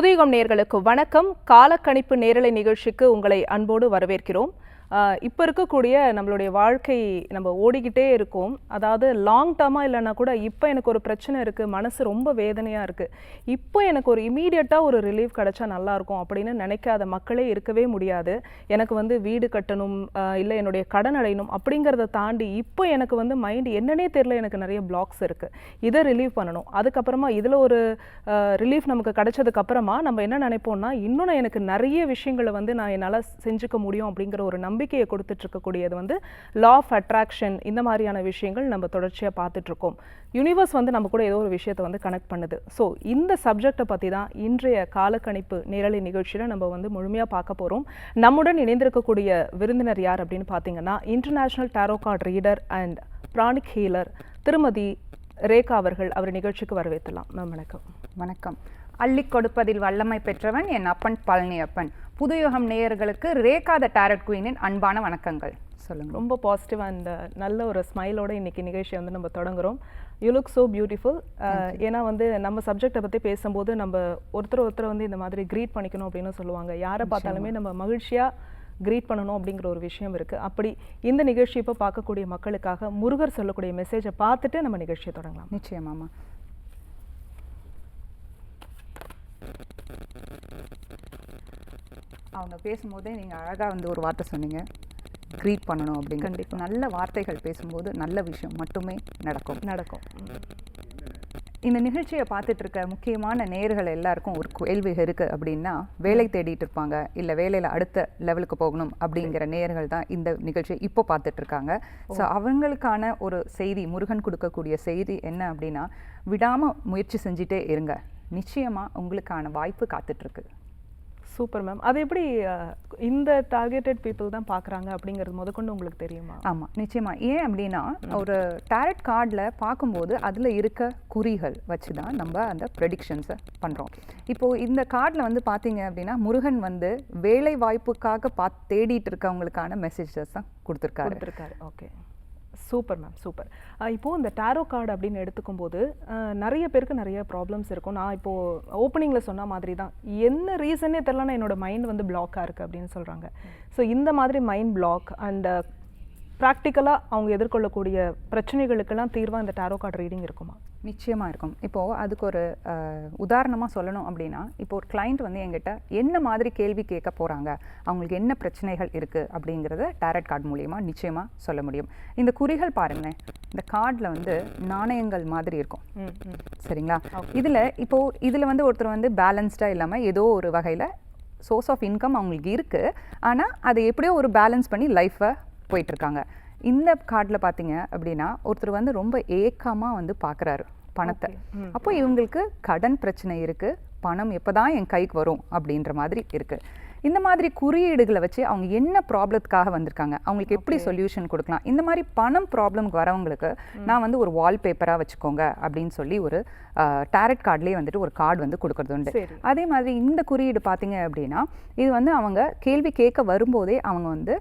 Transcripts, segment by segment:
புதியகம் நேர்களுக்கு வணக்கம். காலக்கணிப்பு நேரலை நிகழ்ச்சிக்கு உங்களை அன்போடு வரவேற்கிறோம். இப்போ இருக்கக்கூடிய நம்மளுடைய வாழ்க்கை நம்ம ஓடிக்கிட்டே இருக்கோம். அதாவது லாங் டேர்மாக இல்லைன்னா கூட இப்போ எனக்கு ஒரு பிரச்சனை இருக்குது மனசு ரொம்ப வேதனையாக இருக்குது இப்போ எனக்கு ஒரு இமீடியட்டாக ஒரு ரிலீஃப் கிடைச்சா நல்லாயிருக்கும் அப்படின்னு நினைக்காத மக்களே இருக்கவே முடியாது. எனக்கு வந்து வீடு கட்டணும் இல்லை என்னுடைய கடன் அடையணும் அப்படிங்கிறத தாண்டி இப்போ எனக்கு வந்து மைண்ட் என்னன்னே தெரியல எனக்கு நிறைய பிளாக்ஸ் இருக்குது இதை ரிலீவ் பண்ணணும். அதுக்கப்புறமா இதில் ஒரு ரிலீஃப் நமக்கு கிடைச்சதுக்கப்புறமா நம்ம என்ன நினைப்போம்னா இன்னும் எனக்கு நிறைய விஷயங்களை வந்து நான் என்னால் செஞ்சுக்க முடியும் அப்படிங்கிற ஒரு நம்பிக்கையை கொடுத்துட்டு இருக்கக்கூடியது வந்து லா ஆஃப் அட்ராக்ஷன் இந்த மாதிரியான விஷயங்கள் நம்ம தொடர்ச்சியாக பார்த்துட்டு இருக்கோம் யூனிவர்ஸ் வந்து நம்ம கூட ஏதோ ஒரு விஷயத்தை வந்து கனெக்ட் பண்ணுது. ஸோ இந்த சப்ஜெக்டை பற்றி தான் இன்றைய காலக்கணிப்பு நேரலை நிகழ்ச்சியில் நம்ம வந்து முழுமையாக பார்க்க போகிறோம் நம்முடன் இணைந்திருக்கக்கூடிய விருந்தினர் யார் அப்படின்னு பார்த்தீங்கன்னா international tarot card reader and pranic healer திருமதி ரேகா அவர்கள் அவர் நிகழ்ச்சிக்கு வரவேற்றலாம் மேம் வணக்கம். வணக்கம். அள்ளி கொடுப்பதில் வல்லமை பெற்றவன் என் அப்பன் பழனி அப்பன் புதுயுகம் நேயர்களுக்கு ரேகா த டேரட் குயினின் அன்பான வணக்கங்கள். சொல்லுங்க. ரொம்ப பாசிட்டிவ் அண்ட் நல்ல ஒரு ஸ்மைலோட இன்னைக்கு நிகழ்ச்சியை வந்து நம்ம தொடங்குறோம். யூ லுக் ஸோ பியூட்டிஃபுல் ஏன்னா வந்து நம்ம சப்ஜெக்டை பற்றி பேசும்போது நம்ம ஒருத்தர் ஒருத்தர் வந்து இந்த மாதிரி க்ரீட் பண்ணிக்கணும் அப்படின்னு சொல்லுவாங்க. யாரை பார்த்தாலுமே நம்ம மகிழ்ச்சியாக க்ரீட் பண்ணணும் அப்படிங்கிற ஒரு விஷயம் இருக்குது அப்படி இந்த நிகழ்ச்சி இப்போ பார்க்கக்கூடிய மக்களுக்காக முருகர் சொல்லக்கூடிய மெசேஜை பார்த்துட்டு நம்ம நிகழ்ச்சியை தொடங்கலாம். நிச்சயமாமா அவங்க பேசும்போதே நீங்க அழகா வந்து ஒரு வார்த்தை சொன்னீங்க. க்ரீட் பண்ணணும் அப்படிங்க கண்டிப்பா. நல்ல வார்த்தைகள் பேசும்போது நல்ல விஷயம் மட்டுமே நடக்கும். நடக்கும். இந்த நிகழ்ச்சியை பார்த்துட்டு இருக்க முக்கியமான நேயர்கள் எல்லாருக்கும் ஒரு கேள்வி இருக்கு அப்படின்னா வேலை தேடிட்டு இருப்பாங்க. இல்லை வேலையில் அடுத்த லெவலுக்கு போகணும் அப்படிங்கிற நேயர்கள் தான் இந்த நிகழ்ச்சியை இப்போ பார்த்துட்டு இருக்காங்க. ஸோ அவங்களுக்கான ஒரு செய்தி முருகன் கொடுக்கக்கூடிய செய்தி என்ன அப்படின்னா விடாம முயற்சி செஞ்சுட்டே இருங்க. நிச்சயமா உங்களுக்கான வாய்ப்பு காத்துட்டு இருக்கு. சூப்பர் மேம் அது எப்படி இந்த டார்கெட்டட் பீப்புள் தான் பார்க்குறாங்க அப்படிங்கிறது முதற்கொண்டு உங்களுக்கு தெரியுமா? ஆமா நிச்சயமா. ஏன் அப்படின்னா ஒரு டேரட் கார்டில் பார்க்கும்போது அதுல இருக்க குறிகள் வச்சு தான் நம்ம அந்த ப்ரெடிக்ஷன்ஸை பண்றோம். இப்போ இந்த கார்டில் வந்து பார்த்தீங்க அப்படின்னா முருகன் வந்து வேலை வாய்ப்புக்காக பார்த்து தேடிட்டு இருக்கவங்களுக்கான மெசேஜஸ் தான் கொடுத்துருக்காரு. கொடுத்துருக்காரு ஓகே சூப்பர் மேம் சூப்பர் இப்போது இந்த டேரோ கார்டு அப்படின்னு எடுத்துக்கும் போது நிறைய பேருக்கு நிறைய ப்ராப்ளம்ஸ் இருக்கும். நான் இப்போது ஓப்பனிங்கில் சொன்ன மாதிரி தான் என்ன ரீசனே தெரிலனா என்னோட மைண்ட் வந்து பிளாக்காக இருக்குது அப்படின்னு சொல்கிறாங்க ஸோ இந்த மாதிரி மைண்ட் பிளாக் அண்ட் ப்ராக்டிக்கலாக அவங்க எதிர்கொள்ளக்கூடிய பிரச்சனைகளுக்கெல்லாம் தீர்வாக இந்த டாரோ கார்டு ரீடிங் இருக்குமா? நிச்சயமா இருக்கும். இப்போ அதுக்கு ஒரு அஹ், உதாரணமா சொல்லணும் அப்படின்னா இப்போ ஒரு கிளைண்ட் வந்து எங்கிட்ட என்ன மாதிரி கேள்வி கேட்க போறாங்க? அவங்களுக்கு என்ன பிரச்சனைகள் இருக்கு? அப்படிங்கிறத டேரட் கார்டு மூலியமா நிச்சயமா சொல்ல முடியும். இந்த குறிகள் பாருங்களேன். இந்த கார்டில் வந்து நாணயங்கள் மாதிரி இருக்கும். சரிங்களா? இதுல இப்போ இதுல வந்து ஒருத்தர் வந்து பேலன்ஸ்டா இல்லாம ஏதோ ஒரு வகையில சோர்ஸ் ஆஃப் இன்கம் அவங்களுக்கு இருக்கு. ஆனா அதை எப்படியோ ஒரு பேலன்ஸ் பண்ணி லைஃப்பை போயிட்டு இருக்காங்க இந்த கார்டில் பார்த்தீங்க அப்படின்னா ஒருத்தர் வந்து ரொம்ப ஏக்கமா வந்து பார்க்குறாரு பணத்தை. அப்போ இவங்களுக்கு கடன் பிரச்சனை இருக்கு பணம் எப்பதான் என் கைக்கு வரும் அப்படின்ற மாதிரி இருக்கு. இந்த மாதிரி குறியீடுகளை வச்சு அவங்க என்ன ப்ராப்ளத்துக்காக வந்திருக்காங்க? அவங்களுக்கு எப்படி சொல்யூஷன் கொடுக்கலாம்? இந்த மாதிரி பணம் ப்ராப்ளம்க்கு வரவங்களுக்கு நான் வந்து ஒரு வால்பேப்பராக வச்சுக்கோங்க அப்படின்னு சொல்லி ஒரு டேரட் கார்ட்லேயே வந்துட்டு ஒரு கார்டு வந்து கொடுக்கறது உண்டு. அதே மாதிரி இந்த குறியீடு பார்த்தீங்க அப்படின்னா இது வந்து அவங்க கேள்வி கேட்க வரும்போதே அவங்க வந்து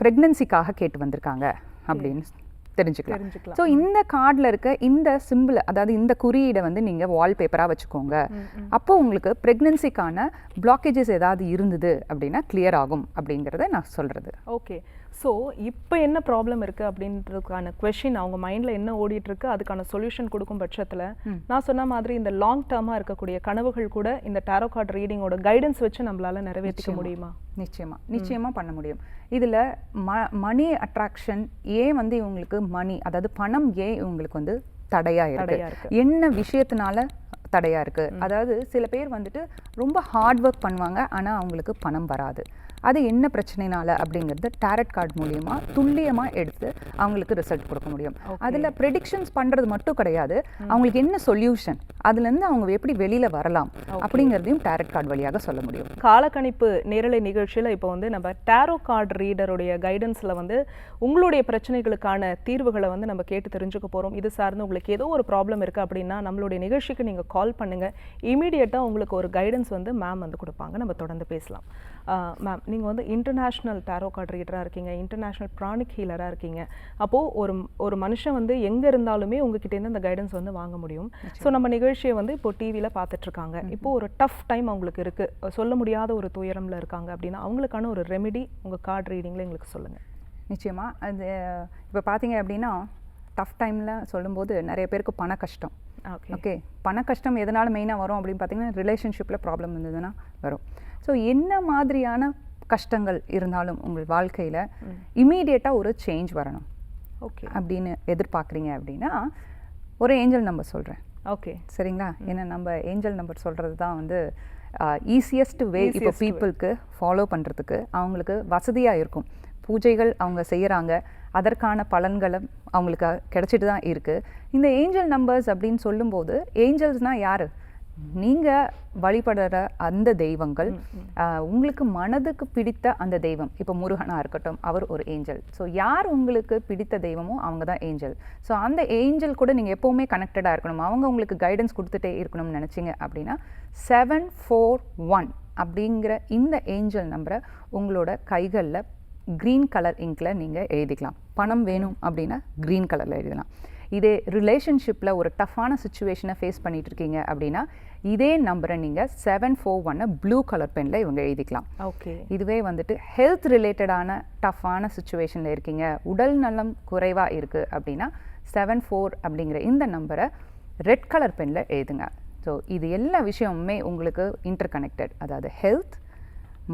ப்ரெக்னன்சிக்காக கேட்டு வந்திருக்காங்க அப்படின்னு தெரிஞ்சுக்கலாம். ஸோ இந்த கார்டில் இருக்க இந்த சிம்பிள் அதாவது இந்த குறியீடை வந்து நீங்கள் வால்பேப்பராக வச்சுக்கோங்க. அப்போ உங்களுக்கு ப்ரெக்னன்சிக்கான பிளாக்கேஜஸ் ஏதாவது இருந்தது அப்படின்னா கிளியர் ஆகும் அப்படிங்கிறத நான் சொல்கிறது ஓகே ஸோ இப்போ என்ன ப்ராப்ளம் இருக்குது அப்படின்றதுக்கான கொஷின் அவங்க மைண்டில் என்ன ஓடிட்டு இருக்கு அதுக்கான சொல்யூஷன் கொடுக்கும் பட்சத்தில் நான் சொன்ன மாதிரி இந்த லாங் டேர்மாக இருக்கக்கூடிய கனவுகள் கூட இந்த டாரோ கார்டு ரீடிங்கோட கைடன்ஸ் வச்சு நம்மளால நிறைவேற்றிக்க முடியுமா? நிச்சயமா. நிச்சயமா பண்ண முடியும். இதுல ம மணி அட்ராக்ஷன் ஏன் வந்து இவங்களுக்கு மணி அதாவது பணம் ஏன் இவங்களுக்கு வந்து தடையா தடையா இருக்கு. என்ன விஷயத்தினால தடையா இருக்கு? அதாவது சில பேர் வந்துட்டு ரொம்ப ஹார்ட் ஒர்க் பண்ணுவாங்க ஆனா அவங்களுக்கு பணம் வராது. அது என்ன பிரச்சனைனால அப்படிங்கிறது டேரட் கார்டு மூலியமா துல்லியமா எடுத்து அவங்களுக்கு ரிசல்ட் கொடுக்க முடியும். அதுல ப்ரெடிக்ஷன்ஸ் பண்றது மட்டும் கிடையாது. அவங்களுக்கு என்ன சொல்யூஷன் அதுல இருந்து அவங்க எப்படி வெளியில வரலாம் அப்படிங்கிறதையும் டேரட் கார்டு வழியாக சொல்ல முடியும். காலக்கணிப்பு நேரலை நிகழ்ச்சியில் இப்போ வந்து நம்ம டாரோ கார்டு ரீடருடைய கைடன்ஸில் வந்து உங்களுடைய பிரச்சனைகளுக்கான தீர்வுகளை வந்து நம்ம கேட்டு தெரிஞ்சுக்க போகிறோம் இது சார்ந்து உங்களுக்கு ஏதோ ஒரு ப்ராப்ளம் இருக்குது அப்படின்னா நம்மளுடைய நிகழ்ச்சிக்கு நீங்கள் கால் பண்ணுங்கள் இமீடியட்டாக உங்களுக்கு ஒரு கைடன்ஸ் வந்து மேம் வந்து கொடுப்பாங்க. நம்ம தொடர்ந்து பேசலாம். மேம் நீங்கள் வந்து இன்டர்நேஷ்னல் டேரோ கார்ட் ரீடராக இருக்கீங்க இன்டர்நேஷ்னல் ப்ரானிக் ஹீலராக இருக்கீங்க. அப்போது ஒரு ஒரு மனுஷன் வந்து எங்கே இருந்தாலுமே உங்ககிட்டேருந்து அந்த கைடன்ஸ் வந்து வாங்க முடியும். ஸோ நம்ம நிகழ்ச்சியை வந்து இப்போ டிவியில் பார்த்துட்ருக்காங்க இப்போ ஒரு டஃப் டைம் அவங்களுக்கு இருக்குது சொல்ல முடியாத ஒரு துயரம்ல இருக்காங்க அப்படின்னா அவங்களுக்கான ஒரு ரெமெடி உங்கள் கார்டு ரீடிங்கில் எங்களுக்கு சொல்லுங்கள் நிச்சயமாக அது இப்போ பார்த்தீங்க அப்படின்னா டஃப் டைமில் சொல்லும்போது நிறைய பேருக்கு பண கஷ்டம். ஓகே ஓகே பண கஷ்டம் எதனால் மெயினாக வரும் அப்படின்னு பார்த்தீங்கன்னா ரிலேஷன்ஷிப்பில் ப்ராப்ளம் இருந்ததுன்னா வரும். ஸோ என்ன மாதிரியான கஷ்டங்கள் இருந்தாலும் உங்கள் வாழ்க்கையில் இமீடியட்டாக ஒரு சேஞ்ச் வரணும். ஓகே அப்படின்னு எதிர்பார்க்குறீங்க அப்படின்னா ஒரு ஏஞ்சல் நம்பர் சொல்கிறேன் ஓகே சரிங்களா? ஏன்னா நம்ம ஏஞ்சல் நம்பர் சொல்கிறது தான் வந்து ஈஸியஸ்ட் வே இப்போ. பீப்புளுக்கு ஃபாலோ பண்ணுறதுக்கு அவங்களுக்கு வசதியாக இருக்கும். பூஜைகள் அவங்க செய்கிறாங்க அதற்கான பலன்களும் அவங்களுக்கு கிடைச்சிட்டு தான் இருக்குது இந்த ஏஞ்சல் நம்பர்ஸ் அப்படின்னு சொல்லும்போது ஏஞ்சல்ஸ்னால் யார்? நீங்கள் வழிபடுற அந்த தெய்வங்கள் உங்களுக்கு மனதுக்கு பிடித்த அந்த தெய்வம். இப்போ முருகனாக இருக்கட்டும் அவர் ஒரு ஏஞ்சல். ஸோ யார் உங்களுக்கு பிடித்த தெய்வமோ அவங்க தான் ஏஞ்சல். ஸோ அந்த ஏஞ்சல் கூட நீங்கள் எப்போவுமே கனெக்டடாக இருக்கணும். அவங்க உங்களுக்கு கைடன்ஸ் கொடுத்துட்டே இருக்கணும்னு நினச்சிங்க அப்படின்னா செவன் ஃபோர் ஒன் அப்படிங்கிற இந்த ஏஞ்சல் நம்பரை உங்களோட கைகளில் க்ரீன் கலர் இங்கில் நீங்கள் எழுதிக்கலாம். பணம் வேணும் அப்படின்னா க்ரீன் கலரில் எழுதலாம். இதே ரிலேஷன்ஷிப்பில் ஒரு டஃப்பான சுச்சுவேஷனை ஃபேஸ் பண்ணிட்டு இருக்கீங்க அப்படின்னா இதே நம்பரை நீங்கள் செவன் ஃபோர் ஒன்னை ப்ளூ கலர் பெனில் இவங்க எழுதிக்கலாம். ஓகே இதுவே வந்துட்டு ஹெல்த் ரிலேட்டடான டஃப்பான சுச்சுவேஷனில் இருக்கீங்க. உடல் நலம் குறைவாக இருக்குது அப்படின்னா செவன் ஃபோர் அப்படிங்கிற இந்த நம்பரை ரெட் கலர் பெனில் எழுதுங்க. ஸோ இது எல்லா விஷயமுமே உங்களுக்கு இன்டர் கனெக்டட் அதாவது health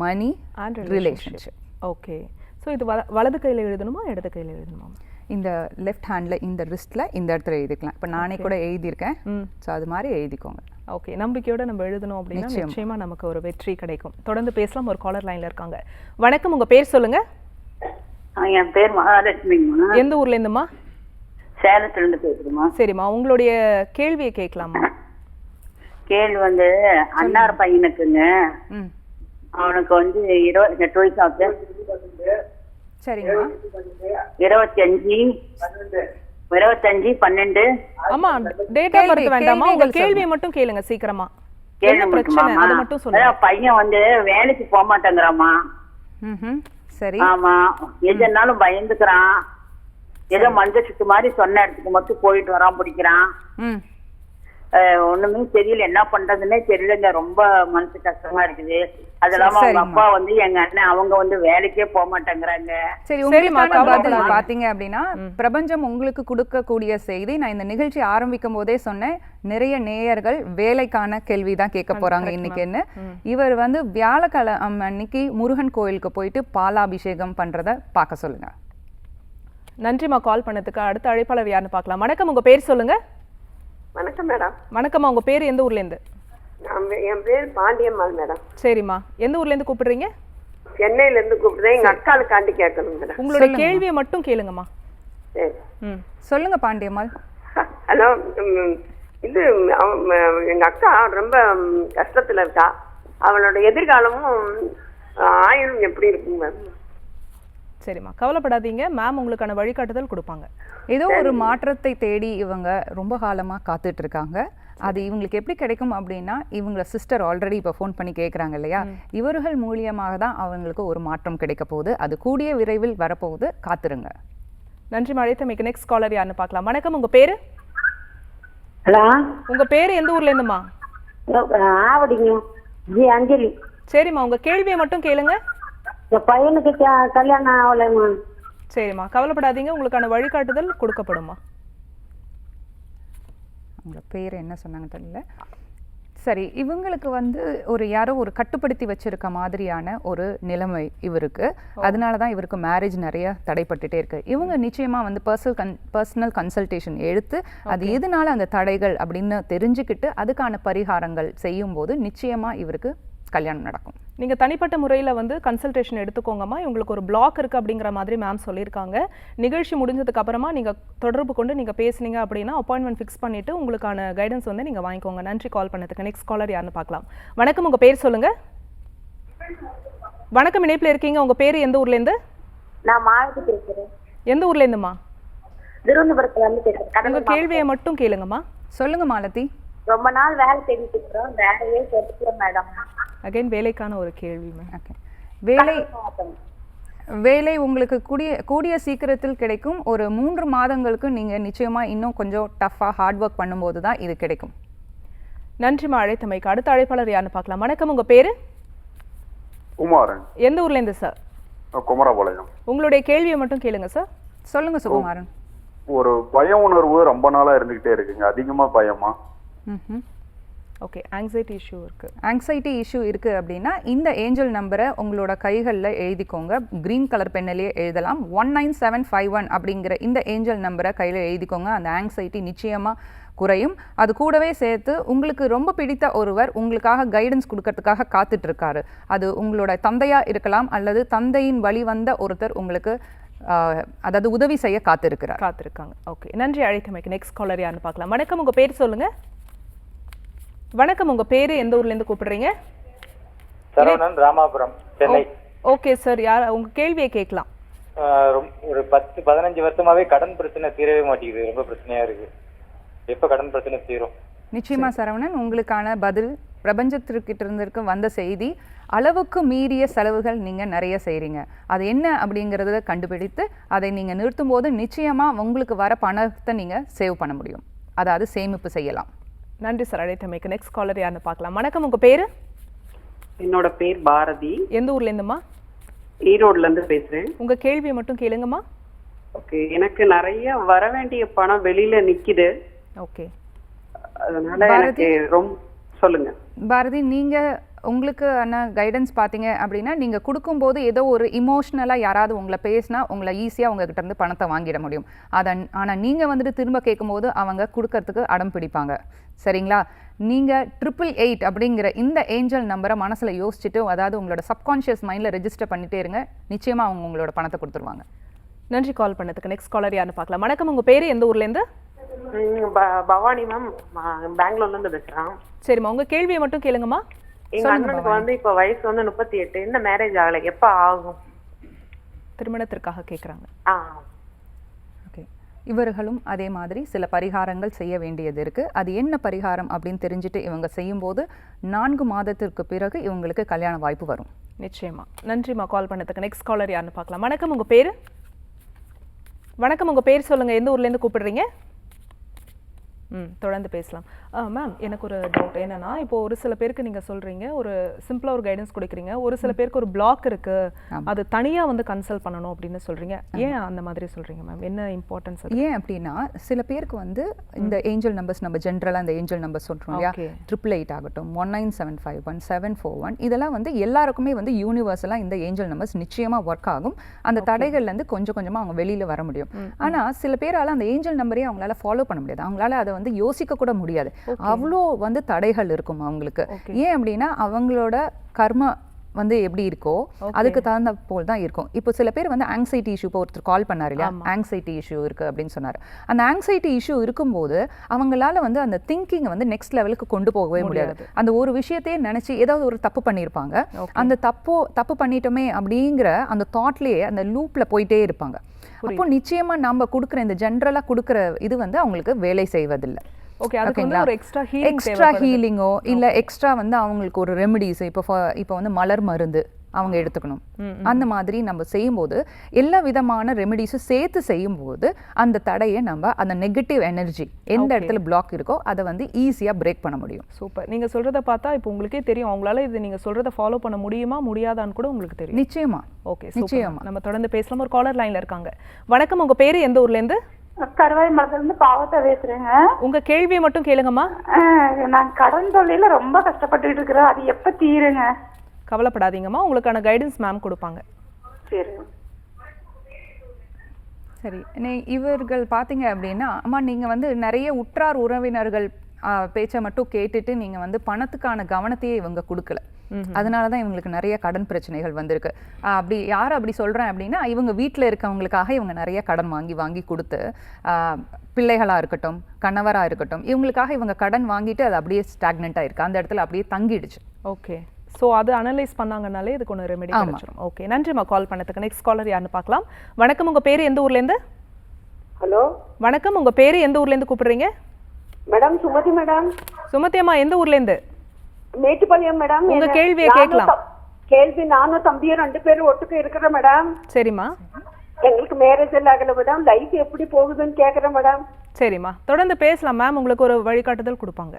money and relationship okay so இது வல வலது கையில் எழுதணுமா இடது கையில் எழுதணுமா? இந்த லெஃப்ட் ஹேண்டில் இந்த ரிஸ்ட்டில் இந்த இடத்துல எழுதிக்கலாம். இப்போ நானே கூட எழுதியிருக்கேன். ஸோ அது மாதிரி எழுதிக்கோங்க. ஓகே நம்பிக்கையோட நம்ம எழுதணும் அப்படின்னா நிச்சயமா. நிச்சயமா நமக்கு ஒரு வெற்றி கிடைக்கும். தொடர்ந்து பேசலாம் ஒரு காலர் லைன்ல இருக்காங்க. வணக்கம் உங்க பேர் சொல்லுங்க. என் பேர் மகாலட்சுமிங்கம்மா எந்த ஊர்ல இருந்துமா சேலத்துல இருந்து பேசுறேம்மா. சரிம்மா உங்களுடைய கேள்வியை கேட்கலாமா? கேள்வி வந்து அண்ணார் பையனுக்குங்க. ம். அவனுக்கு வந்து இருபத்தி எட்டு வயசு ஆகுது சரிங்கம்மா இருபத்தி அஞ்சு. இருபத்தஞ்சு பன்னெண்டு. ஆமா டேட் ஆஃப் பர்த் கேள்வி- வேண்டாமா உங்க கேள்வியை மட்டும் கேளுங்க சீக்கிரமா. கேள்வி என்ன பிரச்சனை? அதை மட்டும் சொல்லுங்க. பையன் வந்து வேலைக்கு போக மாட்டேங்கிறாமா சரி. ஆமா. எதுனாலும் பயந்துக்கிறான். ஏதோ மஞ்சள் சுத்து மாதிரி சொன்ன இடத்துக்கு மட்டும் போயிட்டு வரான் பிடிக்கிறான். ஒண்ணுமே தெரியல. என்ன பண்றதுன்னே தெரியலங்க. ரொம்ப மனசு கஷ்டமா இருக்குது. அது இல்லாம அவங்க. அப்பா வந்து எங்க அண்ணன் அவங்க வந்து வேலைக்கே போக மாட்டேங்கிறாங்க. சரி உங்களுக்கான பதில். பாத்தீங்க அப்படின்னா பிரபஞ்சம் உங்களுக்கு கொடுக்கக்கூடிய செய்தி. நான் இந்த நிகழ்ச்சி ஆரம்பிக்கும் போதே சொன்னேன். நிறைய நேயர்கள் வேலைக்கான கேள்வி தான் கேட்க போறாங்க இன்னைக்குன்னு. இவர் வந்து வியாழக்கிழமை அன்னைக்கு முருகன் கோயிலுக்கு போயிட்டு பாலாபிஷேகம் பண்றத பார்க்க சொல்லுங்க. நன்றிம்மா கால் பண்ணதுக்கு. அடுத்த அழைப்பாளர் யாருன்னு பார்க்கலாம். வணக்கம். உங்க பேர் சொல்லுங்க. வணக்கம் மேடம். வணக்கம்மா உங்க பேர் எந்த ஊர்ல இருந்து? நான் வே- என் பேர் பாண்டியம்மாள் மேடம். சரிம்மா. எந்த ஊர்ல இருந்து கூப்பிடுறீங்க? சென்னையில இருந்து கூப்பிடுறேன். எங்க அக்காளுக்காண்டி கேட்கணும் மேடம். உங்களுடைய கேள்வியை மட்டும் கேளுங்கம்மா. சரி. ம். சொல்லுங்க பாண்டியம்மாள். ஹலோ இது எங்க அக்கா ரொம்ப கஷ்டத்துல இருக்கா. அவளோட எதிர்காலமும் ஆயுளும் எப்படி இருக்கும் மேம்? சரிம்மா. கவலைப்படாதீங்க. மேம் உங்களுக்கான வழிகாட்டுதல் கொடுப்பாங்க. ஏதோ ஒரு மாற்றத்தை தேடி இவங்க ரொம்ப காலமா காத்துட்டு இருக்காங்க அது இவங்களுக்கு எப்படி கிடைக்கும் அப்படின்னா இவங்க சிஸ்டர் ஆல்ரெடி இப்போ ஃபோன் பண்ணி கேட்குறாங்க இல்லையா? இவர்கள் மூலியமாக தான் அவங்களுக்கு ஒரு மாற்றம் கிடைக்க போகுது. அது கூடிய விரைவில் வரப்போகுது. காத்துருங்க. நன்றி அழைத்தமைக்கு நெக்ஸ்ட் காலர் யாருன்னு பார்க்கலாம். வணக்கம். உங்க பேரு? ஹலோ. உங்க பேரு எந்த ஊர்ல இருந்துமா ஆவடிங்க. ஜி அஞ்சலி. சரிம்மா. உங்க கேள்வியை மட்டும் கேளுங்க. பையனுக்கு கல்யாணம் ஆகலைம்மா. சரிம்மா. கவலைப்படாதீங்க. உங்களுக்கான வழிகாட்டுதல் கொடுக்கப்படுமா அவங்க பேர் என்ன சொன்னாங்க தெரியல. சரி இவங்களுக்கு வந்து ஒரு யாரோ ஒரு கட்டுப்படுத்தி வச்சிருக்க மாதிரியான ஒரு நிலைமை இவருக்கு. அதனால தான் இவருக்கு மேரேஜ் நிறைய தடைப்பட்டுட்டே இருக்கு. இவங்க நிச்சயமா வந்து பர்சனல் கன் பர்சனல் கன்சல்டேஷன் எடுத்து அது எதனால அந்த தடைகள் அப்படின்னு தெரிஞ்சுக்கிட்டு அதுக்கான பரிகாரங்கள் செய்யும்போது நிச்சயமா இவருக்கு கல்யாணம் நடக்கும். நீங்க தனிப்பட்ட முறையில வந்து கன்சல்டேஷன் எடுத்துக்கோங்கம்மா. இவங்களுக்கு ஒரு பிளாக் இருக்கு அப்படிங்கிற மாதிரி மேம் சொல்லியிருக்காங்க. நிகழ்ச்சி முடிஞ்சதுக்கு அப்புறமா நீங்க தொடர்பு கொண்டு நீங்க பேசுனீங்க அப்படின்னா அப்பாயின்மெண்ட் ஃபிக்ஸ் பண்ணிட்டு உங்களுக்கான கைடன்ஸ் வந்து நீங்க வாங்கிக்கோங்க. நன்றி கால் பண்ணதுக்கு. நெக்ஸ்ட் காலர் யாருன்னு பார்க்கலாம். வணக்கம். உங்க பேர் சொல்லுங்க. வணக்கம். இணைப்புல இருக்கீங்க. உங்க பேர் எந்த ஊர்ல இருந்து? நான் மாலதி பேசுறேன். எந்த ஊர்ல இருந்துமா திருவனந்தபுரத்துல இருந்து பேசுறேன். உங்க கடலூர் கேள்வியை மட்டும் கேளுங்கம்மா. சொல்லுங்க மாலதி. ரொம்ப நாள் வேலை தேடிட்டு இருக்கிறோம். வேலையே கிடைக்கல மேடம் அகைன் வேலைக்கான ஒரு கேள்வி மேம் ஓகே வேலை வேலை உங்களுக்கு கூடிய கூடிய சீக்கிரத்தில் கிடைக்கும். ஒரு மூன்று மாதங்களுக்கு நீங்கள் நிச்சயமாக இன்னும் கொஞ்சம் டஃப்பாக ஹார்ட் ஒர்க் பண்ணும்போது தான் இது கிடைக்கும். நன்றிம்மா அழைத்தமைக்கு அடுத்த அழைப்பாளர் யாருன்னு பார்க்கலாம். வணக்கம். உங்க பேரு? குமாரன் எந்த ஊர்ல இருந்து சார் குமரபாளையம். உங்களுடைய கேள்வியை மட்டும் கேளுங்க சார் சொல்லுங்க சுகுமாரன். ஒரு பய உணர்வு ரொம்ப நாளா இருந்துகிட்டே இருக்குங்க. அதிகமா பயமா? ம்ஹும். ஓகே ஆங்ஸைட்டி இஷ்யூ இருக்கு. ஆங்ஸைட்டி இஷ்யூ இருக்குது அப்படின்னா இந்த ஏஞ்சல் நம்பரை உங்களோட கைகளில் எழுதிக்கோங்க. க்ரீன் கலர் பெண்ணிலேயே எழுதலாம். One nine seven five one அப்படிங்கிற இந்த ஏஞ்சல் நம்பரை கையில் எழுதிக்கோங்க. அந்த ஆங்ஸைட்டி நிச்சயமாக குறையும். அது கூடவே சேர்த்து உங்களுக்கு ரொம்ப பிடித்த ஒருவர் உங்களுக்காக கைடன்ஸ் கொடுக்கறதுக்காக காத்துட்டு இருக்காரு அது உங்களோட தந்தையாக இருக்கலாம் அல்லது தந்தையின் வழி வந்த ஒருத்தர் உங்களுக்கு அதாவது உதவி செய்ய காத்திருக்கிறார். காத்திருக்காங்க. ஓகே நன்றி அழைத்தமைக்கு நெக்ஸ்ட் காலர் யாருன்னு பார்க்கலாம். வணக்கம் உங்க பேர் சொல்லுங்க. வணக்கம் உங்க பேரு எந்த ஊர்ல இருந்து கூப்பிடுறீங்க? சரவணன் ராமாபுரம் சென்னை. ஓகே சார் யார் உங்க கேள்வியை கேட்கலாம். ஒரு பத்து பதினஞ்சு வருஷமாவே கடன் பிரச்சனை தீரவே மாட்டேங்குது. ரொம்ப பிரச்சனையா இருக்கு. எப்ப கடன் பிரச்சனை தீரும்? நிச்சயமா சரவணன் உங்களுக்கான பதில் பிரபஞ்சத்திற்கிட்ட இருந்திருக்கு வந்த செய்தி அளவுக்கு மீறிய செலவுகள் நீங்க நிறைய செய்றீங்க. அது என்ன அப்படிங்கறத கண்டுபிடித்து அதை நீங்க நிறுத்தும் போது நிச்சயமா உங்களுக்கு வர பணத்தை நீங்க சேவ் பண்ண முடியும். அதாவது சேமிப்பு செய்யலாம். நன்றி சார். அழைத்தமைக்கு நெக்ஸ்ட் காலர் யாருன்னு பார்க்கலாம். வணக்கம் உங்க பேரு? என்னோட பேர் பாரதி. எந்த ஊர்ல இருந்துமா ஈரோட்ல இருந்து பேசுறேன். உங்க கேள்வியை மட்டும் கேளுங்கம்மா. ஓகே எனக்கு நிறைய வர வேண்டிய பணம் வெளியில நிக்குது. ஓகே. அதனால எனக்கு ரொம்ப சொல்லுங்க. பாரதி நீங்க உங்களுக்கு ஆன கைடன்ஸ் பார்த்தீங்க அப்படின்னா நீங்க கொடுக்கும்போது ஏதோ ஒரு இமோஷ்னலாக யாராவது உங்களை பேசினா உங்களை ஈஸியாக உங்ககிட்ட இருந்து பணத்தை வாங்கிட முடியும். அதை ஆனால் நீங்கள் வந்துட்டு திரும்ப கேட்கும்போது அவங்க கொடுக்கறதுக்கு அடம் பிடிப்பாங்க. சரிங்களா? நீங்கள் ட்ரிபிள் எயிட் அப்படிங்கிற இந்த ஏஞ்சல் நம்பரை மனசில் யோசிச்சுட்டு அதாவது உங்களோட சப்கான்ஷியஸ் மைண்டில் ரெஜிஸ்டர் பண்ணிட்டே இருங்க. நிச்சயமாக அவங்க உங்களோட பணத்தை கொடுத்துருவாங்க. நன்றி கால் பண்ணதுக்கு. நெக்ஸ்ட் காலர் யாருன்னு பார்க்கலாம். வணக்கம். உங்க பேரு எந்த ஊர்ல இருந்து? ம், ப- பவானி மேம் பெங்களூர்ல இருந்து பேசுறேன். சரிம்மா. உங்க கேள்வியை மட்டும் கேளுங்கம்மா. எங்க அண்ணனுக்கு வந்து இப்ப வயசு வந்து முப்பத்தி எட்டு. இன்னும் மேரேஜ் ஆகல? எப்ப ஆகும்? திருமணத்திற்காக கேக்குறாங்க. ஆ. ஓகே இவர்களும் அதே மாதிரி சில பரிகாரங்கள் செய்ய வேண்டியது இருக்கு. அது என்ன பரிகாரம் அப்படின்னு தெரிஞ்சுட்டு இவங்க செய்யும்போது நான்கு மாதத்திற்கு பிறகு இவங்களுக்கு கல்யாண வாய்ப்பு வரும். நிச்சயமா. நன்றிம்மா கால் பண்ணதுக்கு. நெக்ஸ்ட் காலர் யாருன்னு பார்க்கலாம். வணக்கம் உங்க பேரு? வணக்கம் உங்க பேர் சொல்லுங்க. எந்த ஊர்ல இருந்து கூப்பிடுறீங்க? ம் தொடர்ந்து பேசலாம். மேம் எனக்கு ஒரு டவுட் என்னன்னா இப்போ ஒரு சில பேருக்கு நீங்க சொல்றீங்க ஒரு சிம்பிளா ஒரு கைடன்ஸ் கொடுக்குறீங்க. ஒரு சில பேருக்கு ஒரு பிளாக் இருக்கு. அது தனியா வந்து கன்சல்ட் பண்ணணும் அப்படின்னு சொல்றீங்க. ஏன் அந்த மாதிரி சொல்றீங்க மேம் என்ன இம்பார்ட்டன்ஸ் ஏன் அப்படின்னா சில பேருக்கு வந்து இந்த ஏஞ்சல் நம்பர்ஸ் நம்ம ஜென்ரலாக இந்த ஏஞ்சல் நம்பர்ஸ் சொல்கிறோம் இல்லையா. ட்ரிபிள் எயிட் ஆகட்டும் one nine seven five one seven four one இதெல்லாம் வந்து எல்லாருக்குமே வந்து யூனிவர்சலாக இந்த ஏஞ்சல் நம்பர்ஸ் நிச்சயமாக ஒர்க் ஆகும். அந்த தடைகள்லேருந்து கொஞ்சம் கொஞ்சமாக அவங்க வெளியில் வர முடியும். ஆனால் சில பேரால அந்த ஏஞ்சல் நம்பரே அவங்களால ஃபாலோ பண்ண முடியாது. அவங்களால அதை வந்து யோசிக்க கூட முடியாது. அவ்வளோ வந்து தடைகள் இருக்கும் அவங்களுக்கு. ஏன் அப்படின்னா அவங்களோட கர்ம வந்து எப்படி இருக்கோ அதுக்கு தகுந்த போல் தான் இருக்கும். இப்போ சில பேர் வந்து ஆங்ஸைட்டி இஷ்யூ இப்போ ஒருத்தர் கால் பண்ணாரு இல்லையா? ஆங்ஸைட்டி இஷ்யூ இருக்கு அப்படின்னு சொன்னாரு. அந்த ஆங்ஸைட்டி இஷ்யூ இருக்கும்போது அவங்களால வந்து அந்த திங்கிங்கை வந்து நெக்ஸ்ட் லெவலுக்கு கொண்டு போகவே முடியாது. அந்த ஒரு விஷயத்தையே நினைச்சு ஏதாவது ஒரு தப்பு பண்ணியிருப்பாங்க அந்த தப்போ தப்பு பண்ணிட்டோமே அப்படிங்கிற அந்த தாட்லயே அந்த லூப்ல போயிட்டே இருப்பாங்க. அப்போ நிச்சயமா நம்ம கொடுக்குற இந்த ஜென்ரலா கொடுக்குற இது வந்து அவங்களுக்கு வேலை செய்வதில்லை. ஓகே ஓகேங்களா? ஒரு எக்ஸ்ட்ரா ஹீலிங் எக்ஸ்ட்ரா ஹீலிங்கோ இல்ல எக்ஸ்ட்ரா வந்து அவங்களுக்கு ஒரு ரெமெடிஸ் இப்போ இப்போ வந்து மலர் மருந்து அவங்க எடுத்துக்கணும். அந்த மாதிரி நம்ம செய்யும்போது எல்லா விதமான ரெமெடிஸும் சேர்த்து செய்யும்போது அந்த தடையை நம்ம அந்த நெகட்டிவ் எனர்ஜி எந்த இடத்துல பிளாக் இருக்கோ அதை வந்து ஈஸியா பிரேக் பண்ண முடியும். சூப்பர் நீங்க சொல்றத பார்த்தா இப்போ உங்களுக்கே தெரியும். அவங்களால இது நீங்க சொல்றத ஃபாலோ பண்ண முடியுமா முடியாதான்னு கூட உங்களுக்கு தெரியும். நிச்சயமா. ஓகே நிச்சயமா. நம்ம தொடர்ந்து பேசலாம். ஒரு காலர் லைன்ல இருக்காங்க. வணக்கம். உங்க பேரு எந்த ஊர்ல இருந்து? கருவாய் மரத்துல இருந்து பாவத்தை பேசுறேங்க. உங்க கேள்வியை மட்டும் கேளுங்கம்மா. நான் கடன் தொல்லையில ரொம்ப கஷ்டப்பட்டுட்டு இருக்கிறேன். அது எப்ப தீருங்க? கவலைப்படாதீங்கம்மா. உங்களுக்கான கைடன்ஸ் மேம் கொடுப்பாங்க. சரி. சரி. நீ- இவர்கள் பார்த்தீங்க அப்படின்னா அம்மா நீங்க வந்து நிறைய உற்றார் உறவினர்கள் பேச்சை மட்டும் கேட்டுட்டு நீங்க வந்து பணத்துக்கான கவனத்தையே இவங்க கொடுக்கல. அதனால தான் இவங்களுக்கு நிறைய கடன் பிரச்சனைகள் வந்திருக்கு. அப்படி யார் அப்படி சொல்றேன் அப்படின்னா இவங்க வீட்டில் இருக்கவங்களுக்காக இவங்க நிறைய கடன் வாங்கி வாங்கி கொடுத்து ஆ, பிள்ளைகளா இருக்கட்டும் கணவரா இருக்கட்டும் இவங்களுக்காக இவங்க கடன் வாங்கிட்டு அது அப்படியே ஸ்டாக்னெண்ட்டாக இருக்கு அந்த இடத்துல அப்படியே தங்கிடுச்சு. ஓகே. ஸோ அது அனலைஸ் பண்ணாங்கனாலே இதுக்கு ஒன்று ரெமெடி கிடைச்சிடும் ஓகே நன்றிம்மா கால் பண்ணதுக்கு. நெக்ஸ்ட் காலர் யாருன்னு பார்க்கலாம். வணக்கம். உங்க பேரு எந்த ஊர்ல இருந்து? ஹலோ வணக்கம். உங்க பேரு எந்த ஊர்ல இருந்து கூப்பிடுறீங்க? மேடம் சுமதி மேடம் சுமதி அம்மா எந்த ஊர்ல இருந்து? மேட்டுப்பாளையம் மேடம் உங்க கேள்வியை கேட்கலாம். கேள்வி நானும் தம்பியும் ரெண்டு பேரும் ஒட்டுக்க இருக்கிறோம் மேடம் சரிம்மா. எங்களுக்கு மேரேஜ் எல்லாம் ஆகல மேடம் லைஃப் எப்படி போகுதுன்னு கேக்குறேன் மேடம் சரிம்மா. தொடர்ந்து பேசலாம் மேம் உங்களுக்கு ஒரு வழிகாட்டுதல் கொடுப்பாங்க.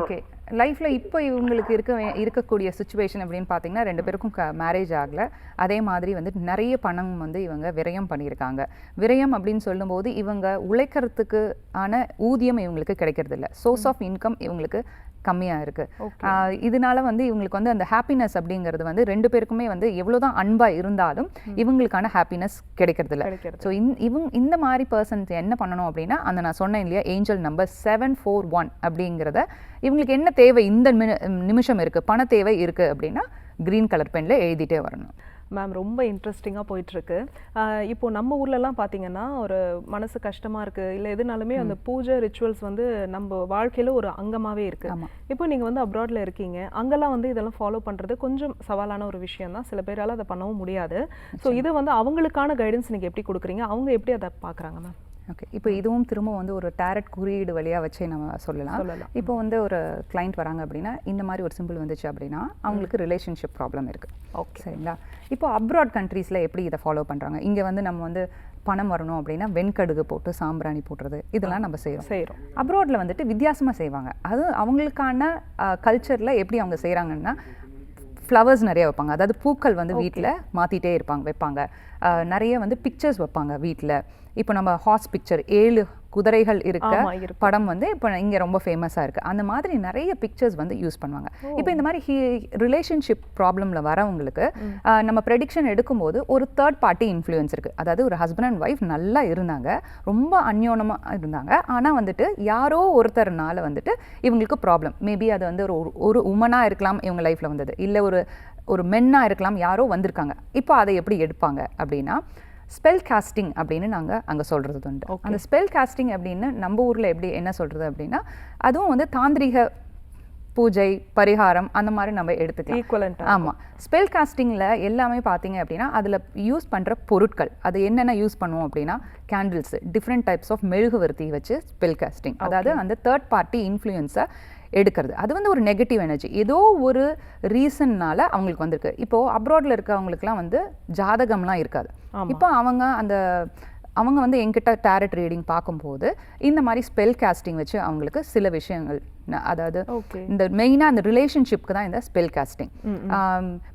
ஓகே லைஃப்ல இப்போ இவங்களுக்கு இருக்க இருக்கக்கூடிய சுச்சுவேஷன் அப்படின்னு பார்த்தீங்கன்னா ரெண்டு பேருக்கும் க மேரேஜ் ஆகல. அதே மாதிரி வந்து நிறைய பணம் வந்து இவங்க விரயம் பண்ணியிருக்காங்க. விரயம் அப்படின்னு சொல்லும்போது இவங்க உழைக்கிறதுக்கு ஆன ஊதியம் இவங்களுக்கு கிடைக்கிறது இல்ல சோர்ஸ் ஆஃப் இன்கம் இவங்களுக்கு கம்மியா இருக்கு ஆஹ் இதனால வந்து இவங்களுக்கு வந்து அந்த ஹாப்பினஸ் அப்படிங்கிறது வந்து ரெண்டு பேருக்குமே வந்து எவ்வளவுதான் அன்பா இருந்தாலும் இவங்களுக்கான ஹாப்பினஸ் கிடைக்கிறது. இல்ல. ஸோ இவங்க இந்த மாதிரி பர்சன்ஸ் என்ன பண்ணணும் அப்படின்னா அந்த நான் சொன்னேன் இல்லையா angel number seven four one அப்படிங்கிறத இவங்களுக்கு என்ன தேவை இந்த நிமிஷம் இருக்குது பண தேவை இருக்குது அப்படின்னா க்ரீன் கலர் பெனில் எழுதிட்டே வரணும். மேம் ரொம்ப இன்ட்ரெஸ்டிங்காக போயிட்டுருக்கு. இப்போ நம்ம ஊர்லலாம் பார்த்தீங்கன்னா ஒரு மனசு கஷ்டமாக இருக்குது இல்லை எதுனாலுமே அந்த பூஜை ரிச்சுவல்ஸ் வந்து நம்ம வாழ்க்கையில் ஒரு அங்கமாகவே இருக்குது. இப்போ நீங்கள் வந்து அப்ராடில் இருக்கீங்க. அங்கெல்லாம் வந்து இதெல்லாம் ஃபாலோ பண்ணுறது கொஞ்சம் சவாலான ஒரு விஷயம் தான். சில பேரால் அதை பண்ணவும் முடியாது. ஸோ இது வந்து அவங்களுக்கான கைடன்ஸ் நீங்கள் எப்படி கொடுக்குறீங்க? அவங்க எப்படி அதை பார்க்குறாங்க மேம் ஓகே இப்போ இதுவும் திரும்ப வந்து ஒரு டேரட் குறியீடு வழியாக வச்சே நம்ம சொல்லலாம். சொல்லலாம். இப்போ வந்து ஒரு கிளைண்ட் வராங்க அப்படின்னா இந்த மாதிரி ஒரு சிம்பிள் வந்துச்சு அப்படின்னா அவங்களுக்கு ரிலேஷன்ஷிப் ப்ராப்ளம் இருக்குது ஓகே சரிங்களா? இப்போ அப்ராட் கண்ட்ரீஸில் எப்படி இதை ஃபாலோ பண்ணுறாங்க இங்கே வந்து நம்ம வந்து பணம் வரணும் அப்படின்னா வெண்கடுகு போட்டு சாம்பிராணி போட்டுறது இதெல்லாம் நம்ம செய்கிறோம் செய்கிறோம் அப்ராடில் வந்துட்டு வித்தியாசமாக செய்வாங்க. அது அவங்களுக்கான கல்ச்சரில் எப்படி அவங்க செய்கிறாங்கன்னா ஃப்ளவர்ஸ் நிறைய வைப்பாங்க. அதாவது பூக்கள் வந்து வீட்டில் மாற்றிட்டே இருப்பாங்க வைப்பாங்க. நிறைய வந்து பிக்சர்ஸ் வைப்பாங்க வீட்டில் இப்போ நம்ம ஹார்ஸ் பிக்சர் ஏழு குதிரைகள் இருக்க. படம் வந்து இப்போ இங்கே ரொம்ப ஃபேமஸாக இருக்குது அந்த மாதிரி நிறைய பிக்சர்ஸ் வந்து யூஸ் பண்ணுவாங்க. இப்போ இந்த மாதிரி ஹி ரிலேஷன்ஷிப் ப்ராப்ளமில் வரவங்களுக்கு நம்ம ப்ரெடிக்ஷன் எடுக்கும்போது ஒரு தேர்ட் பார்ட்டி இன்ஃப்ளூயன்ஸ் இருக்குது அதாவது ஒரு ஹஸ்பண்ட் அண்ட் ஒய்ஃப் நல்லா இருந்தாங்க ரொம்ப அந்யோனமாக இருந்தாங்க. ஆனால் வந்துட்டு யாரோ ஒருத்தர்னால வந்துட்டு இவங்களுக்கு ப்ராப்ளம் மேபி அது வந்து ஒரு ஒரு உமனாக இருக்கலாம் இவங்க லைஃப்பில் வந்தது. இல்லை ஒரு ஒரு மென்னாக இருக்கலாம் யாரோ வந்திருக்காங்க. இப்போ அதை எப்படி எடுப்பாங்க அப்படின்னா ஸ்பெல் காஸ்டிங் அப்படின்னு நாங்கள் அங்கே சொல்கிறது உண்டு. அந்த ஸ்பெல் காஸ்டிங் அப்படின்னு நம்ம ஊரில் எப்படி என்ன சொல்கிறது அப்படின்னா அதுவும் வந்து தாந்திரிக பூஜை பரிகாரம் அந்த மாதிரி நம்ம எடுத்துக்கலாம். ஈக்குவலண்ட்டாக ஆமாம் ஸ்பெல் காஸ்டிங்கில் எல்லாமே பார்த்தீங்க அப்படின்னா அதில் யூஸ் பண்ணுற பொருட்கள் அது என்னென்ன யூஸ் பண்ணுவோம் அப்படின்னா கேண்டில்ஸ் டிஃப்ரெண்ட் டைப்ஸ் ஆஃப் மெழுகுவர்த்தி வச்சு ஸ்பெல் காஸ்டிங் அதாவது அந்த தேர்ட் பார்ட்டி இன்ஃப்ளூயன்ஸை எடுக்கிறது. அது வந்து ஒரு நெகட்டிவ் எனர்ஜி ஏதோ ஒரு ரீசன்னால அவங்களுக்கு வந்திருக்கு. இப்போது அப்ராடில் இருக்கவங்களுக்குலாம் வந்து ஜாதகம்லாம் இருக்காது. இப்போ அவங்க அந்த அவங்க வந்து என்கிட்ட டேரட் ரீடிங் பார்க்கும்போது இந்த மாதிரி ஸ்பெல் காஸ்டிங் வச்சு அவங்களுக்கு சில விஷயங்கள் அதாவது. இந்த மெயினாக அந்த ரிலேஷன்ஷிப்க்கு தான் இந்த ஸ்பெல் காஸ்டிங்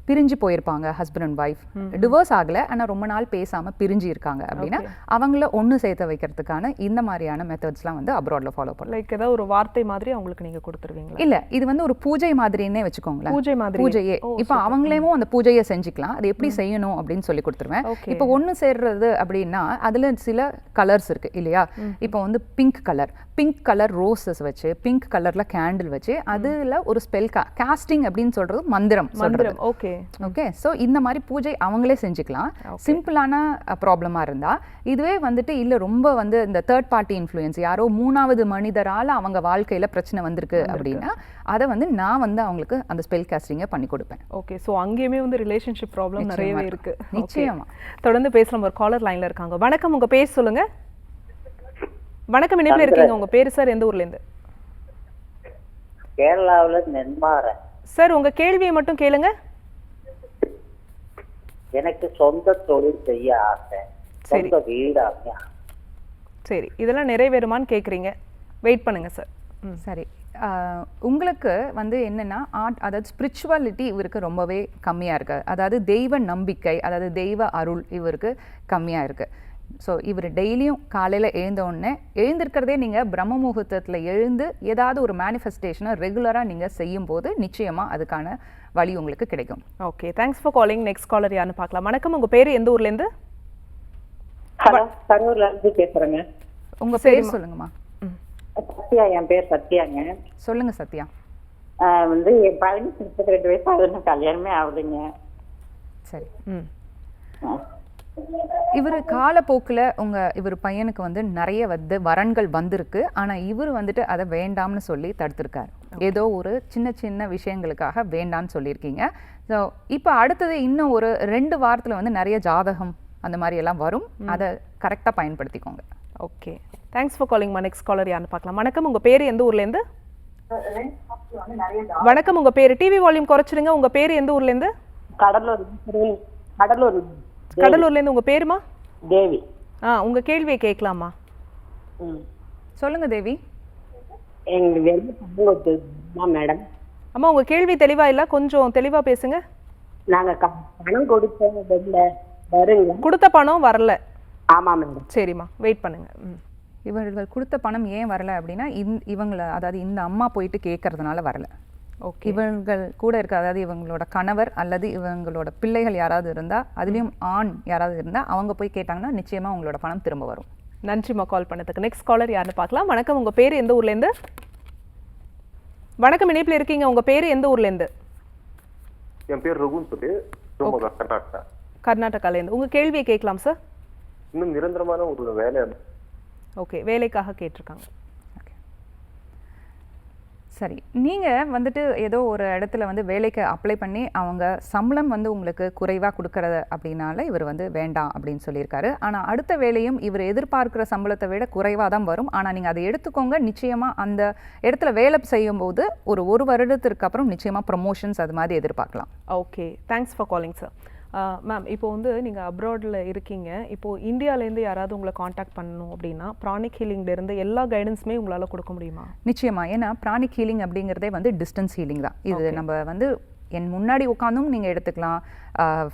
பிரிஞ்சு போயிருப்பாங்க ஹஸ்பண்ட் அண்ட் ஒய்ஃப் டிவோர்ஸ் ஆகலை ஆனால் ரொம்ப நாள் பேசாமல் பிரிஞ்சு இருக்காங்க அப்படின்னா அவங்கள ஒன்று சேர்த்து வைக்கிறதுக்கான இந்த மாதிரியான மெத்தட்ஸ்லாம் வந்து அப்ராடில் ஃபாலோ பண்ணலாம். லைக் ஏதாவது ஒரு வார்த்தை மாதிரி அவங்களுக்கு நீங்கள் கொடுத்துருவீங்களா? இல்ல இது வந்து ஒரு பூஜை மாதிரின்னே வச்சுக்கோங்களேன். பூஜை மாதிரியே. பூஜையே. இப்போ அவங்களேவும் அந்த பூஜையை செஞ்சுக்கலாம். அது எப்படி செய்யணும் அப்படின்னு சொல்லி கொடுத்துருவேன். இப்போ ஒன்று சேர்றது அப்படின்னா அதுல சில கலர்ஸ் இருக்கு இல்லையா? இப்போ வந்து pink colour pink colour roses வச்சு பிங்க் கலர்ல கேண்டில் வச்சு அதுல ஒரு ஸ்பெல் காஸ்டிங் அப்படின்னு சொல்றது மந்திரம் சொல்றது. மந்திரம் ஓகே ஓகே ஸோ இந்த மாதிரி பூஜை அவங்களே செஞ்சுக்கலாம். சிம்பிளான ப்ராப்ளமாக இருந்தால் இதுவே வந்துட்டு இல்லை ரொம்ப வந்து இந்த தேர்ட் பார்ட்டி இன்ஃப்ளூயன்ஸ் யாரோ மூணாவது மனிதரால் அவங்க வாழ்க்கையில் பிரச்சனை வந்திருக்கு அப்படின்னா அதை வந்து நான் வந்து அவங்களுக்கு அந்த ஸ்பெல் காஸ்டிங்கை பண்ணி கொடுப்பேன். ஓகே ஸோ அங்கேயுமே வந்து ரிலேஷன்ஷிப் ப்ராப்ளம் நிறையவே. இருக்கு. நிச்சயமா. தொடர்ந்து பேசுகிறோம் ஒரு காலர் லைன்ல இருக்காங்க. வணக்கம் உங்க பேர் சொல்லுங்க. வணக்கம் இணைப்பில் இருக்கீங்க? உங்க பேர் சார் எந்த ஊர்ல இருந்து? கேரளாவுல நென்மாறன் சார் உங்க கேள்வியை மட்டும் கேளுங்க. எனக்கு சொந்த தொழில் செய்ய ஆசை. சரி. சொந்த வீடு சரி இதெல்லாம் நிறைவேறுமான்னு கேக்குறீங்க. வெயிட் பண்ணுங்க சார் ம். சரி. ஆஹ் உங்களுக்கு வந்து என்னன்னா ஆர்ட் அதாவது ஸ்பிரிச்சுவாலிட்டி இவருக்கு ரொம்பவே கம்மியாக இருக்கு. அதாவது தெய்வ நம்பிக்கை அதாவது தெய்வ அருள் இவருக்கு கம்மியாக இருக்கு. ஸோ இவர் டெய்லியும் காலையில் எழுந்த உடனே எழுந்திருக்கிறதே நீங்கள் பிரம்ம முகூர்த்தத்தில் எழுந்து ஏதாவது ஒரு மேனிஃபெஸ்டேஷனை ரெகுலராக நீங்கள் செய்யும்போது நிச்சயமாக அதுக்கான வழி உங்களுக்கு கிடைக்கும். Okay thanks for calling next caller யாருன்னு பார்க்கலாம். வணக்கம் உங்க பேர் எந்த ஊர்ல இருந்து? ஹலோ கரூர்ல இருந்து பேசுறேங்க. உங்கள் பேர் சொல்லுங்கம்மா. சத்யா என் பேர் சத்யாங்க. சொல்லுங்க சத்யா. வந்து என் பையனுக்கு முப்பத்தி ரெண்டு வயசு இன்னும் கல்யாணமே ஆகுதுங்க. சரி. ம். இவர் காலப்போக்கில் உங்கள் இவர் பையனுக்கு வந்து நிறைய வந்து வரன்கள் வந்திருக்கு. ஆனால் இவர் வந்துட்டு அதை வேண்டாம்னு சொல்லி தடுத்திருக்காரு. ஏதோ ஒரு சின்ன சின்ன விஷயங்களுக்காக வேண்டாம்னு சொல்லியிருக்கீங்க. ஸோ இப்போ அடுத்தது இன்னும் ஒரு ரெண்டு வாரத்தில் வந்து நிறைய ஜாதகம் அந்த மாதிரி எல்லாம் வரும். அதை கரெக்டாக பயன்படுத்திக்கோங்க. ஓகே. தேங்க்ஸ் ஃபார் காலிங் மா நெக்ஸ்ட் காலர் யாருன்னு பார்க்கலாம். வணக்கம் உங்க பேர் எந்த ஊர்ல இருந்து? வணக்கம் உங்க பேர். டிவி வால்யூம் குறைச்சிடுங்க. உங்க பேர் எந்த ஊர்ல இருந்து? கடலூர் கடலூர். கடலூர்ல இருந்து உங்க பேருமா? தேவி. ஆ உங்க கேள்வியை கேட்கலாமா? ம். சொல்லுங்க தேவி. எங்களுக்கு மேடம். அம்மா உங்க கேள்வி தெளிவா இல்ல? கொஞ்சம் தெளிவா பேசுங்க. நாங்க பணம் கொடுத்தோம் வெளில வருங்க. கொடுத்த பணம் வரல. ஆமா மேடம். சரிம்மா வெயிட் பண்ணுங்க. ம். இவர்கள் கொடுத்த பணம் ஏன் வரல அப்படின்னா இந் இவங்கள அதாவது இந்த அம்மா போயிட்டு கேட்கறதுனால வரல. இவங்கள் கூட இருக்க அதாவது இவங்களோட கணவர் அல்லது இவங்களோட பிள்ளைகள் யாராவது இருந்தா அதுலயும் ஆண் யாராவது இருந்தா அவங்க போய் கேட்டாங்கன்னா நிச்சயமா உங்களோட பணம் திரும்ப வரும். நன்றிம்மா கால் பண்ணதுக்கு. நெக்ஸ்ட் காலர் யாருன்னு பார்க்கலாம். வணக்கம். உங்க பேர் எந்த ஊர்ல இருந்து? வணக்கம் இணைப்பில் இருக்கீங்க. உங்க பேர் எந்த ஊர்ல இருந்து? என் பேர் ரகுன்னு சொல்லி கர்நாடகா. கர்நாடகால இருந்து. உங்க கேள்வியை கேட்கலாம் சார் இன்னும் நிரந்தரமான ஒரு வேலை ஓகே வேலைக்காக கேட்டிருக்காங்க. சரி நீங்கள் வந்துட்டு ஏதோ ஒரு இடத்துல வந்து வேலைக்கு அப்ளை பண்ணி அவங்க சம்பளம் வந்து உங்களுக்கு குறைவா கொடுக்கறது அப்படின்னால இவர் வந்து வேண்டாம் அப்படின்னு சொல்லியிருக்காரு. ஆனால் அடுத்த வேலையும் இவர் எதிர்பார்க்கிற சம்பளத்தை விட குறைவாக தான் வரும். ஆனால் நீங்கள் அதை எடுத்துக்கோங்க. நிச்சயமாக அந்த இடத்துல வேலை செய்யும் போது ஒரு ஒரு வருடத்திற்கு அப்புறம் நிச்சயமா ப்ரமோஷன்ஸ் அது மாதிரி எதிர்பார்க்கலாம். Okay thanks for calling sir ma'am இப்போ வந்து நீங்கள் அப்ராடில் இருக்கீங்க. இப்போ இந்தியாவிலேருந்து யாராவது உங்களை காண்டாக்ட் பண்ணணும் அப்படின்னா ப்ரானிக் இருந்து எல்லா கைடன்ஸுமே உங்களால் கொடுக்க முடியுமா? நிச்சயமா. ஏன்னா ப்ராணிக் ஹீலிங் அப்படிங்கிறதே வந்து டிஸ்டன்ஸ் ஹீலிங் தான். இது நம்ம வந்து என் முன்னாடி உட்காந்தும் நீங்கள் எடுத்துக்கலாம்.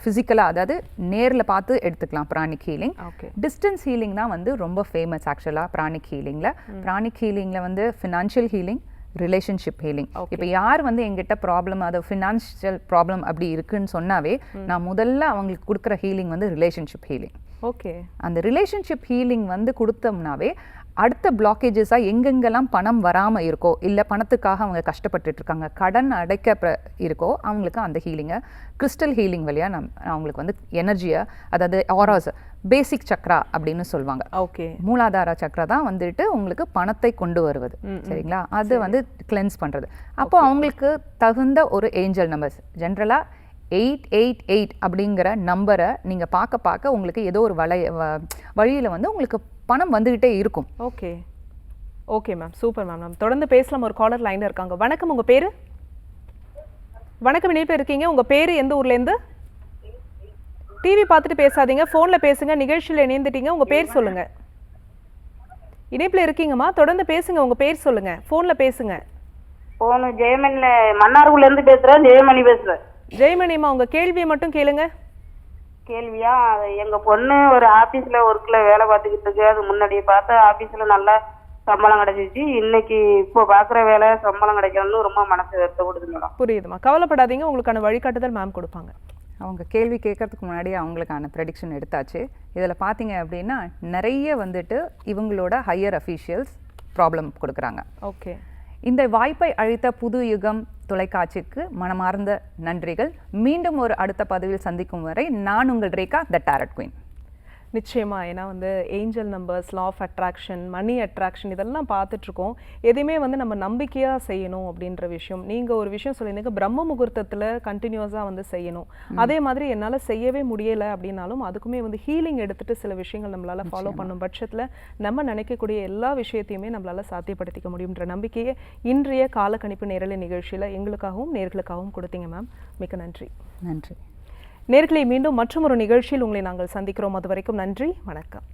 ஃபிசிக்கலாக அதாவது நேரில் பார்த்து எடுத்துக்கலாம் pranic healing okay distance healing தான் வந்து ரொம்ப ஃபேமஸ் ஆக்சுவலாக ப்ராணிக் ஹீலிங்கில் ப்ராணிக் ஹீலிங்கில் வந்து ஃபினான்ஷியல் ஹீலிங் ரிலேஷன்ஷிப் ஹீலிங் இப்போ யார் வந்து எங்கிட்ட ப்ராப்ளம் அது ஃபினான்ஷியல் ப்ராப்ளம் அப்படி இருக்குன்னு சொன்னாவே நான் முதல்ல அவங்களுக்கு கொடுக்குற ஹீலிங் வந்து ரிலேஷன்ஷிப் ஹீலிங் ஓகே அந்த ரிலேஷன்ஷிப் ஹீலிங் வந்து கொடுத்தோம்னாவே அடுத்த பிளாக்கேஜஸாக எங்கெங்கெல்லாம் பணம் வராமல் இருக்கோ இல்லை பணத்துக்காக அவங்க கஷ்டப்பட்டுட்டு இருக்காங்க கடன் அடைக்க இருக்கோ அவங்களுக்கு அந்த ஹீலிங்கை கிறிஸ்டல் ஹீலிங் வழியாக நம் அவங்களுக்கு வந்து எனர்ஜியை அதாவது ஆராஸ் பேசிக் சக்ரா அப்படின்னு சொல்லுவாங்க. ஓகே. மூலாதார சக்ரா தான் வந்துட்டு உங்களுக்கு பணத்தை கொண்டு வருவது. சரிங்களா? அது வந்து கிளென்ஸ் பண்ணுறது அப்போ அவங்களுக்கு தகுந்த ஒரு ஏஞ்சல் நம்பர்ஸ் ஜென்ரலாக எயிட் எயிட் எயிட் அப்படிங்கிற நம்பரை நீங்கள் பார்க்க பார்க்க உங்களுக்கு ஏதோ ஒரு வளைய வழியில் வந்து உங்களுக்கு பணம் வந்துக்கிட்டே இருக்கும். Okay. Okay ma'am. Super ma'am. நம்ம தொடர்ந்து பேசலாம். ஒரு காலர் லைனில் இருக்காங்க. வணக்கம். உங்கள் பேர்? வணக்கம். இணைப்பில் இருக்கீங்க? உங்கள் பேர் எந்த ஊர்லேருந்து டிவி பார்த்துட்டு பேசாதீங்க. ஃபோனில் பேசுங்க. நிகழ்ச்சியில் இணைந்துட்டீங்க. உங்கள் பேர் சொல்லுங்கள் இணைப்பில் இருக்கீங்கம்மா. தொடர்ந்து பேசுங்க. உங்கள் பேர் சொல்லுங்கள் ஃபோனில் பேசுங்க. போன ஜெயமணில மன்னார்குள்ள இருந்து பேசுறேன். ஜெயமணி பேசுறேன். ஜெயமணிம்மா உங்கள் கேள்வியை மட்டும் கேளுங்க. கேள்வியா? அது எங்க பொண்ணு ஒரு ஆபீஸ்ல ஒர்க்ல வேலை பார்த்துக்கிட்டு இருக்கு. அது முன்னாடியே பார்த்து ஆபீஸ்ல நல்லா சம்பளம் கிடைச்சிச்சு. இன்னைக்கு இப்போ பாக்குற வேலை சம்பளம் கிடைக்கணும்னு ரொம்ப மனசு வருத்தப்படுது மேடம். புரியுதுமா கவலைப்படாதீங்க. உங்களுக்கான வழிகாட்டுதல் மேம் கொடுப்பாங்க. அவங்க கேள்வி கேட்கறதுக்கு முன்னாடி அவங்களுக்கான ப்ரெடிக்ஷன் எடுத்தாச்சு. இதில் பார்த்தீங்க அப்படின்னா நிறைய வந்துட்டு இவங்களோட ஹையர் அஃபீஷியல்ஸ் ப்ராப்ளம் கொடுக்குறாங்க. ஓகே இந்த வாய்ப்பை அளித்த புது யுகம் தொலைக்காட்சிக்கு மனமார்ந்த நன்றிகள். மீண்டும் ஒரு அடுத்த பதவியில் சந்திக்கும் வரை நான் உங்கள் ரேகா த டேரட் குயின் நிச்சயமா. ஏன்னா வந்து angel numbers law of attraction money attraction இதெல்லாம் பார்த்துட்டு இருக்கோம் எதையுமே வந்து நம்ம நம்பிக்கையா செய்யணும் அப்படின்ற விஷயம். நீங்க ஒரு விஷயம் சொல்லியிருந்தீங்க பிரம்ம முகூர்த்தத்துல கண்டினியூஸா வந்து செய்யணும். அதே மாதிரி என்னால செய்யவே முடியல அப்படின்னாலும் அதுக்குமே வந்து ஹீலிங் எடுத்துட்டு சில விஷயங்கள் நம்மளால ஃபாலோ பண்ணும் பட்சத்துல நம்ம நினைக்கக்கூடிய எல்லா விஷயத்தையுமே நம்மளால சாத்தியப்படுத்திக்க முடியுன்ற நம்பிக்கையை இன்றைய காலக்கணிப்பு நேரலை நிகழ்ச்சியில எங்களுக்காகவும் நேர்களுக்காகவும் கொடுத்தீங்க மேம் மிக்க நன்றி. நன்றி. நேர்களை மீண்டும் மற்றும் ஒரு நிகழ்ச்சியில் உங்களை நாங்கள் சந்திக்கிறோம். அதுவரைக்கும் நன்றி வணக்கம்.